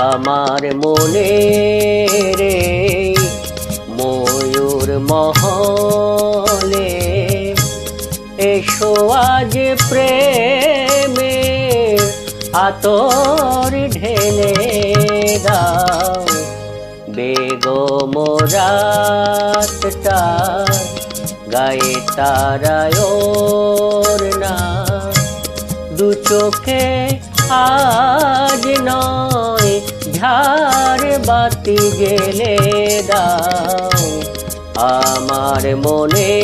আমার মনে রে, ময়ূর মহলে। এসো আজ প্রেমে আতর ঢেলে দাও। বেগমরাতটা গায়ে তারায়োর না। দু চোখে নয় ঝাড় বাতি জেলে দাও আমার মনে।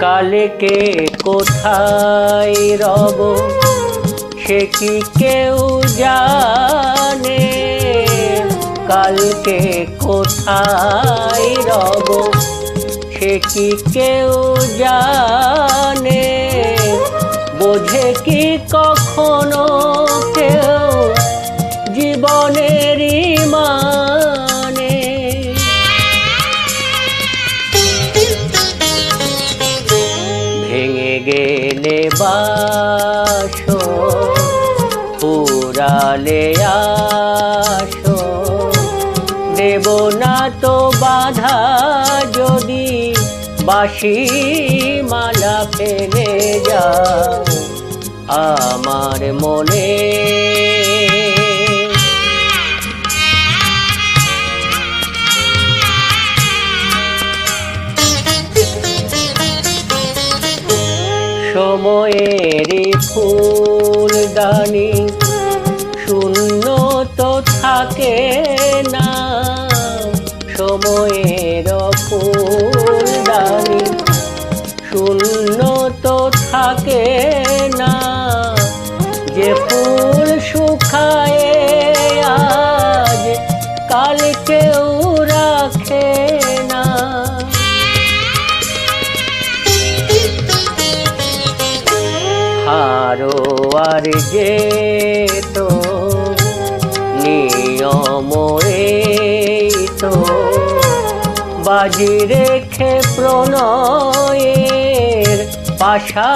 কালকে কোথায় রব, সে কি কেউ জানে? কালকে কোথায় রব? সে কি কেউ জানে? বোঝে কি কখনো কেউ জীবনেরই মানে ভেঙে গেলে বাসো, পুরালে আসো। দেব না তো বাধা বাসি মালা ফেলে যাও আমার মনে। সময়েরই ফুলদানি শূন্য তো থাকে। শুকায় আজ কাল কেউ না। হারো আর যে তো নিয়ম তো বাজি রেখে প্রণয়ের পাশা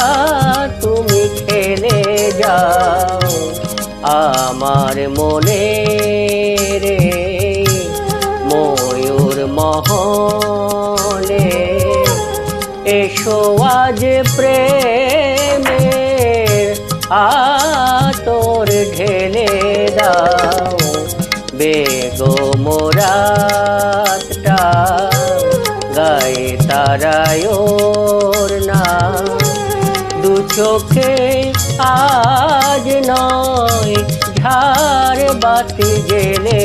তুমি খেলে যাও আমার মনে রে, ময়ূর মহলে। এসো আজ প্রেমের আতর ঢেলে দাও, বেগো মোরাতটা গায়ে দু চোখে আজ নয় ঝাড় বাতি জেলে